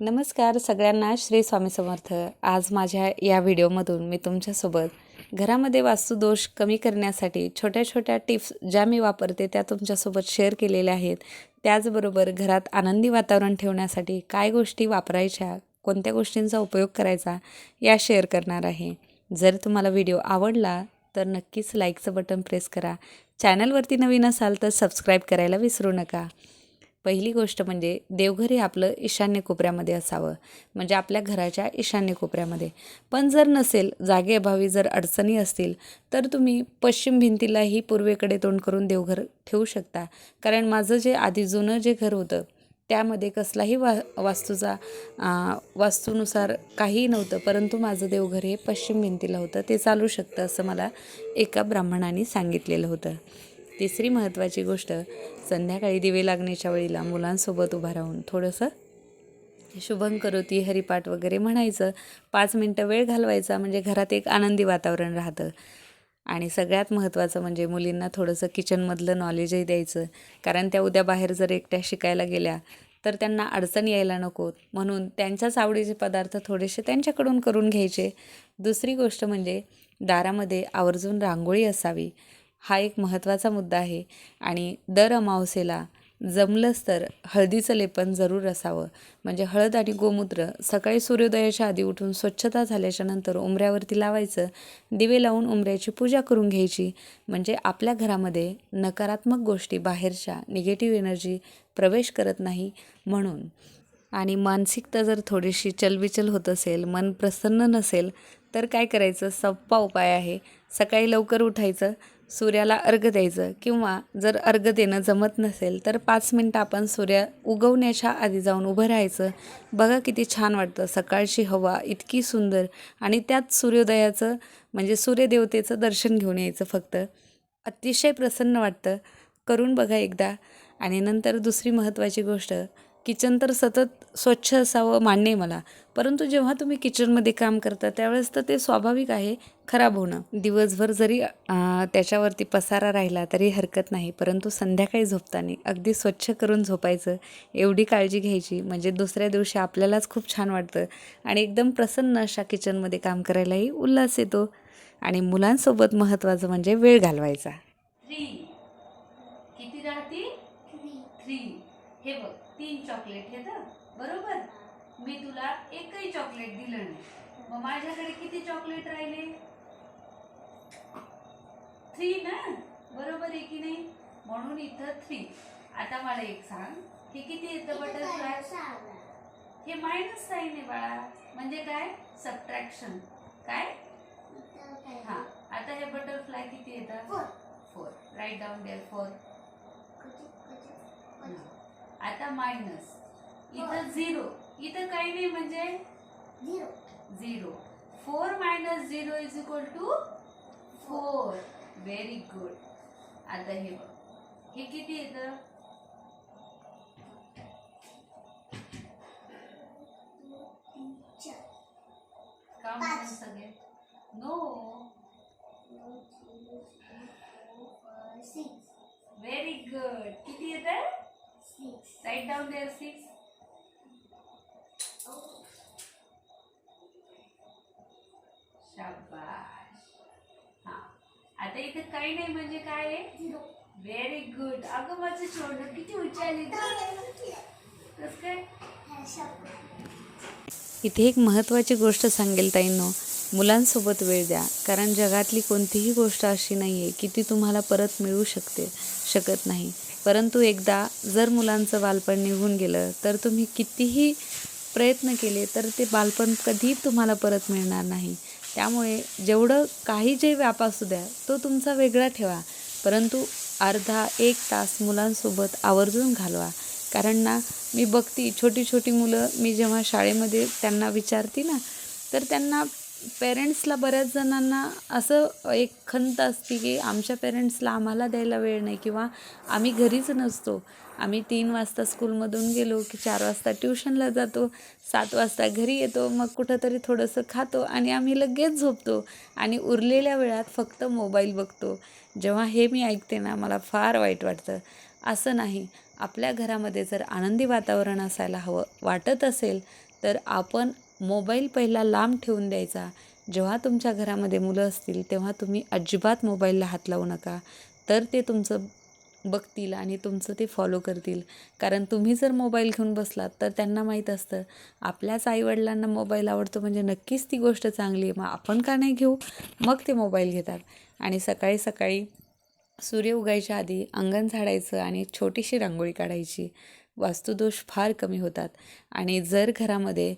नमस्कार सगळ्यांना श्री स्वामी समर्थ. आज माझ्या या व्हिडिओमधून मी तुमच्यासोबत घरामध्ये वास्तुदोष कमी करण्यासाठी छोट्या छोट्या टिप्स ज्या मी वापरते त्या तुमच्यासोबत शेअर केलेल्या आहेत. त्याचबरोबर घरात आनंदी वातावरण ठेवण्यासाठी काय गोष्टी वापरायच्या कोणत्या गोष्टींचा उपयोग करायचा या शेअर करणार आहे. जर तुम्हाला व्हिडिओ आवडला तर नक्कीच लाईकचं बटन प्रेस करा. चॅनलवरती नवीन असाल तर सबस्क्राईब करायला विसरू नका. पहिली गोष्ट म्हणजे देवघर हे आपलं ईशान्य कोपऱ्यामध्ये असावं. म्हणजे आपल्या घराच्या ईशान्य कोपऱ्यामध्ये. पण जर नसेल जागेअभावी जर अडचणी असतील तर तुम्ही पश्चिम भिंतीलाही पूर्वेकडे तोंड करून देवघर ठेवू शकता. कारण माझं जे आधी जुनं जे घर होतं त्यामध्ये कसलाही वा वास्तूचा वास्तूनुसार काहीही नव्हतं. परंतु माझं देवघर हे पश्चिम भिंतीला होतं ते चालू शकतं असं मला एका ब्राह्मणाने सांगितलेलं होतं. तिसरी महत्त्वाची गोष्ट संध्याकाळी दिवे लागण्याच्या वेळेला मुलांसोबत उभा राहून थोडंसं शुभं करोती हरिपाठ वगैरे म्हणायचं. पाच मिनटं वेळ घालवायचा म्हणजे घरात एक आनंदी वातावरण राहतं. आणि सगळ्यात महत्त्वाचं म्हणजे मुलींना थोडंसं किचनमधलं नॉलेजही द्यायचं. कारण त्या उद्या बाहेर जर एकट्या शिकायला गेल्या तर त्यांना अडचण यायला नको. म्हणून त्यांच्याच आवडीचे पदार्थ थोडेसे त्यांच्याकडून करून घ्यायचे. दुसरी गोष्ट म्हणजे दारामध्ये आवर्जून रांगोळी असावी. हा एक महत्त्वाचा मुद्दा आहे. आणि दर अमावस्येला जमलंच तर हळदीचं लेपन जरूर असावं. म्हणजे हळद आणि गोमूत्र सकाळी सूर्योदयाच्या आधी उठून स्वच्छता झाल्याच्यानंतर उंबऱ्यावरती लावायचं दिवे लावून उंबऱ्याची पूजा करून घ्यायची म्हणजे आपल्या घरामध्ये नकारात्मक गोष्टी बाहेरच्या निगेटिव्ह एनर्जी प्रवेश करत नाही म्हणून. आणि मानसिकता जर थोडीशी चलबिचल होत असेल मन प्रसन्न नसेल तर काय करायचं? सोप्पा उपाय आहे. सकाळी लवकर उठायचं. सूर्याला अर्घ द्यायचं किंवा जर अर्घ देणं जमत नसेल तर पाच मिनटं आपण सूर्य उगवण्याच्या आधी जाऊन उभं राहायचं. बघा किती छान वाटतं. सकाळची हवा इतकी सुंदर आणि त्यात सूर्योदयाचं म्हणजे सूर्यदेवतेचं दर्शन घेऊन यायचं फक्त. अतिशय प्रसन्न वाटतं. करून बघा एकदा. आणि नंतर दुसरी महत्त्वाची गोष्ट किचन तर सतत स्वच्छ असावं मान्य आहे मला. परंतु जेव्हा तुम्ही किचनमध्ये काम करता त्यावेळेस तर ते स्वाभाविक आहे खराब होणं. दिवसभर जरी त्याच्यावरती पसारा राहिला तरी हरकत नाही. परंतु संध्याकाळी झोपताना अगदी स्वच्छ करून झोपायचं एवढी काळजी घ्यायची म्हणजे दुसऱ्या दिवशी आपल्यालाच खूप छान वाटतं. आणि एकदम प्रसन्न अशा किचनमध्ये काम करायलाही उल्हास येतो. आणि मुलांसोबत महत्त्वाचं म्हणजे वेळ घालवायचा. थ्री किती राहतील? थ्री हे बघ तीन चॉकलेट हे तर बरोबर? मी तुला एकही चॉकलेट दिलं नाही. मग माझ्याकडे किती चॉकलेट राहिले? थ्री ना? बरोबर आहे की नाही? म्हणून इथं थ्री आता मला एक सांग हे किती येतं बटरफ्लाय हे मायनस साईन आहे बाळा. म्हणजे काय? सबट्रॅक्शन काय? हा. आता हे बटरफ्लाय किती येतात four right down there four आता मायनस इथं झिरो इथं काही नाही म्हणजे? Zero four minus zero is equal to four very good आता हे बघ. हे किती येतं? का म्हणून सगळे? नो व्हेरी गुड किती येतं? Write down their six. शाबाश. हा. आता इथे काही नाही म्हणजे काय आहे? व्हेरी गुड अगं माझं छोड किती उच्चारली कस काय? इथे एक महत्त्वाची गोष्ट सांगेल ताईंनो. मुलांसोबत वेळ द्या. कारण जगातली कोणतीही गोष्ट अशी नाही आहे की ती तुम्हाला परत मिळू शकते शकत नाही. परंतु एकदा जर मुलांचं बालपण निघून गेलं तर तुम्ही कितीही प्रयत्न केले तर ते बालपण कधी तुम्हाला परत मिळणार नाही. त्यामुळे जेवढं काही जे व्याप असू द्या तो तुमचा वेगळा ठेवा. परंतु अर्धा एक तास मुलांसोबत आवर्जून घालवा. कारण ना मी बघती छोटी छोटी मुलं मी जेव्हा शाळेमध्ये त्यांना विचारते ना तर त्यांना पेरेंट्सला बऱ्याच जणांना असं एक खंत असते की आमच्या पेरेंट्सला आम्हाला द्यायला वेळ नाही किंवा आम्ही घरीच नसतो. आम्ही तीन वाजता स्कूलमधून गेलो की चार वाजता ट्युशनला जातो सात वाजता घरी येतो मग कुठंतरी थोडंसं खातो आणि आम्ही लगेच झोपतो आणि उरलेल्या वेळात फक्त मोबाईल बघतो. जेव्हा हे मी ऐकते ना मला फार वाईट वाटतं. असं नाही. आपल्या घरामध्ये जर आनंदी वातावरण असायला हवं वाटत असेल तर आपण मोबाईल पहिला लांब ठेवून द्यायचा. जेव्हा तुमच्या घरामध्ये मुलं असतील तेव्हा तुम्ही अजिबात मोबाईलला हात लावू नका. तर ते तुमचं बघतील आणि तुमचं ते फॉलो करतील. कारण तुम्ही जर मोबाईल घेऊन बसलात तर त्यांना माहीत असतं. आपल्याच आईवडिलांना मोबाईल आवडतो म्हणजे नक्कीच ती गोष्ट चांगली आहे. मग आपण का नाही घेऊ? मग ते मोबाईल घेतात. आणि सकाळी सकाळी सूर्य उगायच्या आधी अंगण झाडायचं आणि छोटीशी रांगोळी काढायची. वास्तुदोष फार कमी होतात. आणि जर घरामध्ये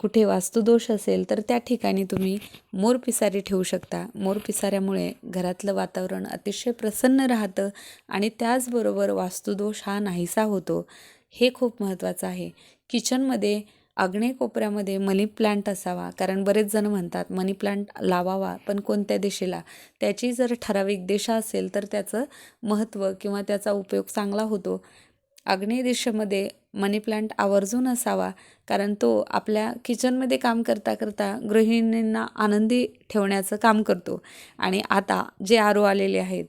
कुठे वास्तुदोष असेल तर त्या ठिकाणी तुम्ही मोर पिसारी ठेवू शकता. मोर पिसाऱ्यामुळे घरातलं वातावरण अतिशय प्रसन्न राहतं आणि त्याचबरोबर वास्तुदोष हा नाहीसा होतो. हे खूप महत्त्वाचं आहे. किचनमध्ये आग्नेय कोपऱ्यामध्ये मनी प्लांट असावा कारण बरेच जण म्हणतात मनी प्लांट लावावा पण कोणत्या दिशेला? त्याची जर ठराविक दिशा असेल तर त्याचं महत्त्व किंवा त्याचा उपयोग चांगला होतो. आग्नेय दिशेमध्ये मनी प्लांट आवर्जून असावा कारण तो आपल्या किचनमध्ये काम करता करता गृहिणींना आनंदी ठेवण्याचं काम करतो. आणि आता जे आरो आलेले आहेत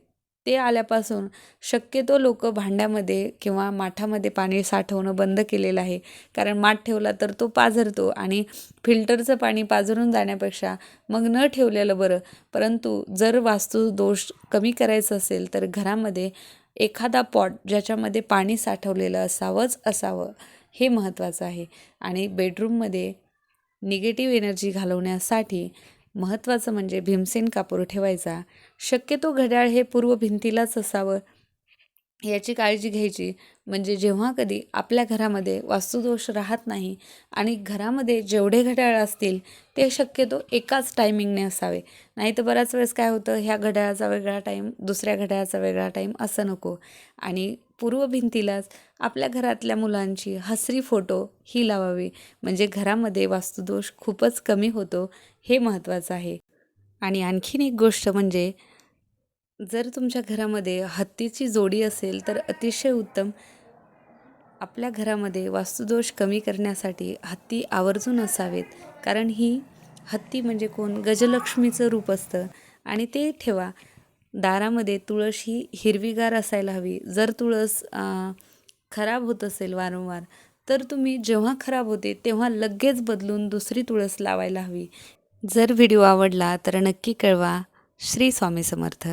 ते आल्यापासून शक्यतो लोक भांड्यामध्ये किंवा माठामध्ये पाणी साठवणं बंद केलेलं आहे. कारण माठ ठेवला तर तो पाझरतो आणि फिल्टरचं पाणी पाझरून जाण्यापेक्षा मग न ठेवलेलं बरं. परंतु जर वास्तू दोष कमी करायचं असेल तर घरामध्ये एखादा पॉट ज्याच्यामध्ये पाणी साठवलेलं असावंच असावं हे महत्त्वाचं आहे. आणि बेडरूममध्ये निगेटिव्ह एनर्जी घालवण्यासाठी महत्त्वाचं म्हणजे भीमसेन कापूर ठेवायचा. शक्यतो घड्याळ हे पूर्व भिंतीलाच असावं. याची काळजी घ्यायची. म्हणजे जेव्हा कधी आपल्या घरामध्ये वास्तुदोष राहत नाही आणि घरामध्ये जेवढे घड्याळ असतील ते शक्यतो एकाच टायमिंगने असावे. नाही तर बऱ्याच वेळेस काय होतं ह्या घड्याळाचा वेगळा टाईम दुसऱ्या घड्याळाचा वेगळा टाईम असं नको. आणि पूर्व भिंतीलाच आपल्या घरातल्या मुलांची हसरी फोटो ही लावावी. म्हणजे घरामध्ये वास्तुदोष खूपच कमी होतो हे महत्त्वाचं आहे. आणि आणखीन एक गोष्ट म्हणजे जर तुमच्या घरामध्ये हत्तीची जोडी असेल तर अतिशय उत्तम. आपल्या घरामध्ये वास्तुदोष कमी करण्यासाठी हत्ती आवर्जून असावेत कारण ही हत्ती म्हणजे कोण? गजलक्ष्मीचं रूप असतं. आणि ते ठेवा दारामध्ये तुळस ही हिरवीगार असायला हवी. जर तुळस खराब होत असेल वारंवार तर तुम्ही जेव्हा खराब होते तेव्हा लगेच बदलून दुसरी तुळस लावायला हवी. जर व्हिडिओ आवडला तर नक्की कळवा. श्री स्वामी समर्थ.